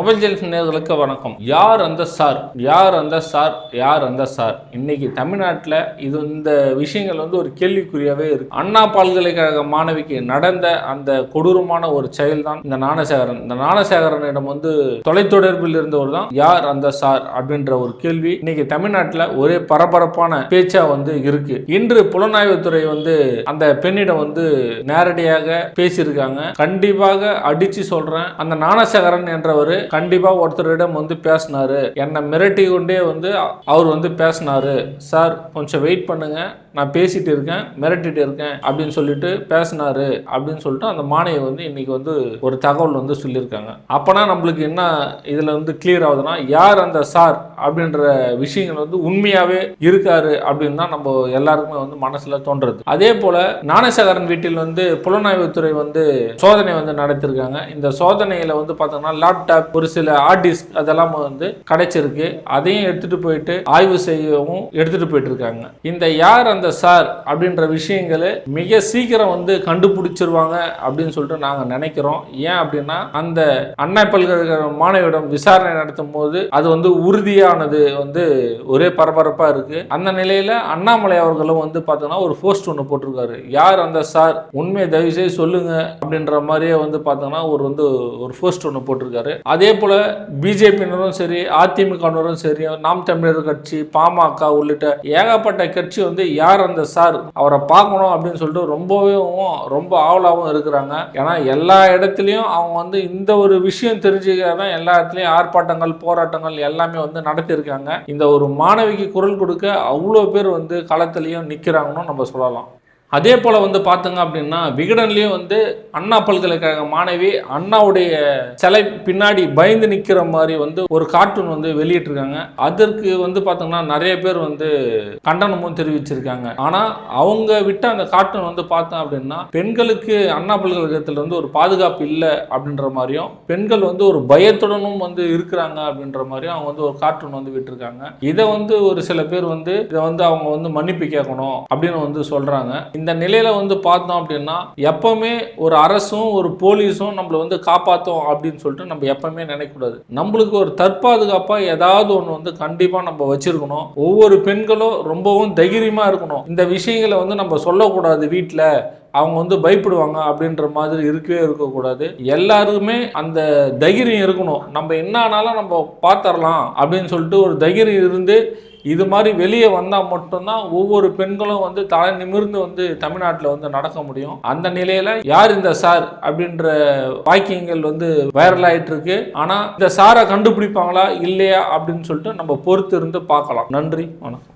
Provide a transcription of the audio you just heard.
Mobile ஜெல்ஃப் நேர்களுக்கு வணக்கம். யார் அந்த சார்? யார் அந்த சார்? யார் அந்த சார்? இன்னைக்கு தமிழ்நாட்டில் இது இந்த விஷயங்கள் வந்து ஒரு கேள்விக்குறியாவே இருக்கு. அண்ணா பல்கலைக்கழக மாணவிக்கு நடந்த அந்த கொடூரமான ஒரு செயல் தான் இந்த ஞானசேகரன். இந்த ஞானசேகரனிடம் வந்து தொலைத்தொடர்பில் இருந்தவர் தான் யார் அந்த சார் அப்படின்ற ஒரு கேள்வி இன்னைக்கு தமிழ்நாட்டில் ஒரே பரபரப்பான பேச்சா வந்து இருக்கு. இன்று புலனாய்வுத்துறை வந்து அந்த பெண்ணிடம் வந்து நேரடியாக பேசியிருக்காங்க. கண்டிப்பாக அடிச்சு சொல்றேன். அந்த ஞானசேகரன் என்றவர் கண்டிப்பா ஒருத்தரிடம் வந்து பேசினாரு. என்னை மிரட்டி கொண்டே வந்து அவர் வந்து பேசினாரு. சார் கொஞ்சம் வெயிட் பண்ணுங்க. நான் பேசிட்டு இருக்கேன் மிரட்டிட்டு இருக்கேன் அப்படின்னு சொல்லிட்டு பேசினாரு அப்படின்னு சொல்லிட்டு அந்த மாணவி வந்து இன்னைக்கு வந்து ஒரு தகவல் வந்து சொல்லியிருக்காங்க. அப்போனா நம்மளுக்கு என்ன இதில் வந்து கிளியர் ஆகுதுன்னா யார் அந்த சார் அப்படின்ற விஷயங்கள் வந்து உண்மையாகவே இருக்காரு அப்படின்னு தான் நம்ம எல்லாருக்குமே வந்து மனசில் தோன்றது. அதே போல் ஞானசேகரன் வீட்டில் வந்து புலனாய்வுத்துறை வந்து சோதனை வந்து நடத்திருக்காங்க. இந்த சோதனையில் வந்து பார்த்தோம்னா லேப்டாப் ஒரு சில ஆர்டிஸ்ட் அதெல்லாம் வந்து கிடைச்சிருக்கு. அதையும் எடுத்துகிட்டு போயிட்டு ஆய்வு செய்யவும் எடுத்துகிட்டு போயிட்டு இருக்காங்க. இந்த யார் அந்த சார் அப்படின்ற விஷயங்களை மிக சீக்கிரம் வந்து கண்டுபிடிச்சிருவாங்க அப்படின்னு சொல்லிட்டு நாங்கள் நினைக்கிறோம். ஏன் அப்படின்னா அந்த அண்ணா பல்கலைக்கழக மாணவியிடம் விசாரணை நடத்தும் போது அது வந்து உறுதியானது வந்து ஒரே பரபரப்பாக இருக்கு. அந்த நிலையில அண்ணாமலை அவர்களும் வந்து பார்த்தோம்னா ஒரு போஸ்ட் ஒன்று போட்டிருக்காரு. யார் அந்த சார்? உண்மையை தயவு செய்து சொல்லுங்க. அப்படின்ற மாதிரியே வந்து பார்த்தோம்னா ஒரு வந்து ஒரு போஸ்ட் ஒன்று போட்டிருக்காரு. அதே போல பிஜேபியினரும் சரி அதிமுகவினரும் சரி நாம் தமிழர் கட்சி பாமக உள்ளிட்ட ஏகப்பட்ட கட்சி வந்து யார் அந்த சார் அவரை பார்க்கணும் அப்படின்னு சொல்லிட்டு ரொம்பவே ரொம்ப ஆவலாகவும் இருக்கிறாங்க. ஏன்னா எல்லா இடத்துலையும் அவங்க வந்து இந்த ஒரு விஷயம் தெரிஞ்சுக்க தான் எல்லா இடத்துலையும் ஆர்ப்பாட்டங்கள் போராட்டங்கள் எல்லாமே வந்து நடத்தியிருக்காங்க. இந்த ஒரு மாணவிக்கு குரல் கொடுக்க அவ்வளோ பேர் வந்து களத்துலையும் நிற்கிறாங்கன்னு நம்ம சொல்லலாம். அதே போல் வந்து பார்த்தோங்க அப்படின்னா விகடன்லேயும் வந்து அண்ணா பல்கலைக்கழக மாணவி அண்ணாவுடைய சிலை பின்னாடி பயந்து நிற்கிற மாதிரி வந்து ஒரு கார்ட்டூன் வந்து வெளியிட்டிருக்காங்க. அதற்கு வந்து பார்த்தோம்னா நிறைய பேர் வந்து கண்டனமும் தெரிவிச்சிருக்காங்க. ஆனால் அவங்க விட்ட அந்த கார்ட்டூன் வந்து பார்த்தோம் அப்படின்னா பெண்களுக்கு அண்ணா பல்கலைக்கழகத்தில் வந்து ஒரு பாதுகாப்பு இல்லை அப்படின்ற மாதிரியும் பெண்கள் வந்து ஒரு பயத்துடனும் வந்து இருக்கிறாங்க அப்படின்ற மாதிரியும் அவங்க வந்து ஒரு கார்ட்டூன் வந்து விட்டுருக்காங்க. இதை வந்து ஒரு சில பேர் வந்து இதை வந்து அவங்க வந்து மன்னிப்பு கேட்கணும் அப்படின்னு வந்து சொல்கிறாங்க இந்த நிலையில வந்து பார்த்தோம் அப்படின்னா எப்பவுமே ஒரு அரசும் ஒரு போலீஸும் நம்மளை வந்து காப்பாற்றும் அப்படின்னு சொல்லிட்டு நம்ம எப்பவுமே நினைக்கக்கூடாது நம்மளுக்கு ஒரு தற்பாதுகாப்பா ஏதாவது ஒன்று வந்து கண்டிப்பா நம்ம வச்சிருக்கணும். ஒவ்வொரு பெண்களும் ரொம்பவும் தைரியமா இருக்கணும். இந்த விஷயங்களை வந்து நம்ம சொல்லக்கூடாது வீட்டில் அவங்க வந்து பயப்படுவாங்க அப்படின்ற மாதிரி இருக்கவே இருக்கக்கூடாது. எல்லாருக்குமே அந்த தைரியம் இருக்கணும். நம்ம என்ன ஆனாலும் நம்ம பார்த்துடலாம் அப்படின்னு சொல்லிட்டு ஒரு தைரியம் இருந்து இது மாதிரி வெளியே வந்தால் மட்டும்தான் ஒவ்வொரு பெண்களும் வந்து தலை நிமிர்ந்து வந்து தமிழ்நாட்டில் வந்து நடக்க முடியும். அந்த நிலையில் யார் இந்த சார் அப்படின்ற வாக்கியங்கள் வந்து வைரல் ஆயிட்டு இருக்கு ஆனால் இந்த சாரை கண்டுபிடிப்பாங்களா இல்லையா அப்படின்னு சொல்லிட்டு நம்ம பொறுத்து இருந்து பார்க்கலாம். நன்றி வணக்கம்.